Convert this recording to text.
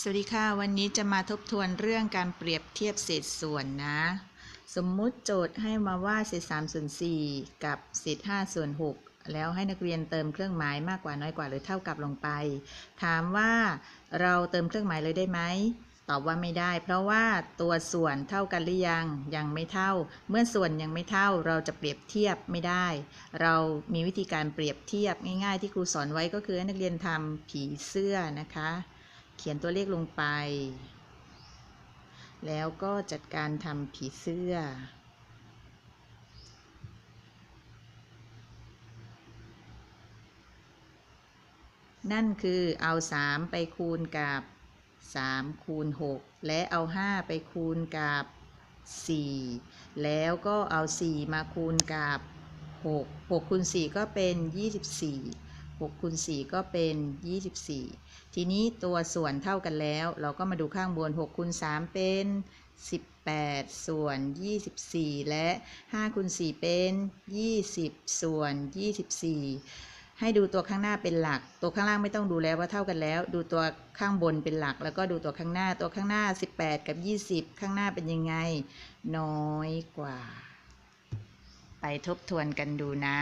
สวัสดีค่ะ วันนี้จะมาทบทวนเรื่องการเปรียบเทียบเศษส่วนนะ สมมุติโจทย์ให้มาว่าเศษ3ส่วน4กับเศษ5ส่วน6แล้วให้นักเรียนเติมเครื่องหมายมากกว่าน้อยกว่าหรือเท่ากับลงไป ถามว่าเราเติมเครื่องหมายเลยได้ไหมตอบว่าไม่ได้ เพราะว่าตัวส่วนเท่ากันหรือยังยังไม่เท่า เมื่อส่วนยังไม่เท่าเราจะเปรียบเทียบไม่ได้ เรามีวิธีการเปรียบเทียบง่าย ๆ ที่ครูสอนไว้ก็คือให้นักเรียนทำผีเสื้อนะคะ เขียนตัวเลขลงไป แล้วก็จัดการทำผีเสื้อ นั่นคือเอา 3 ไปคูณกับ3คูณ6และเอา 5 ไปคูณกับ 4 แล้วก็เอา 4 มาคูณกับ 6 6คูณ4ก็เป็น 24 6คูณ4ก็เป็น 24 ทีนี้ตัวส่วนเท่ากันแล้ว เราก็มาดูข้างบน6คูณ3เป็น 18 ส่วน 24 และ5คูณ4เป็น 20 ส่วน 24 ให้ดูตัวข้างหน้าเป็นหลัก ตัวข้างล่างไม่ต้องดูแล้วว่าเท่ากันแล้ว ดูตัวข้างบนเป็นหลัก แล้วก็ดูตัวข้างหน้า ตัวข้างหน้า 18 กับ 20 ข้างหน้าเป็นยังไง น้อยกว่า ไปทบทวนกันดูนะ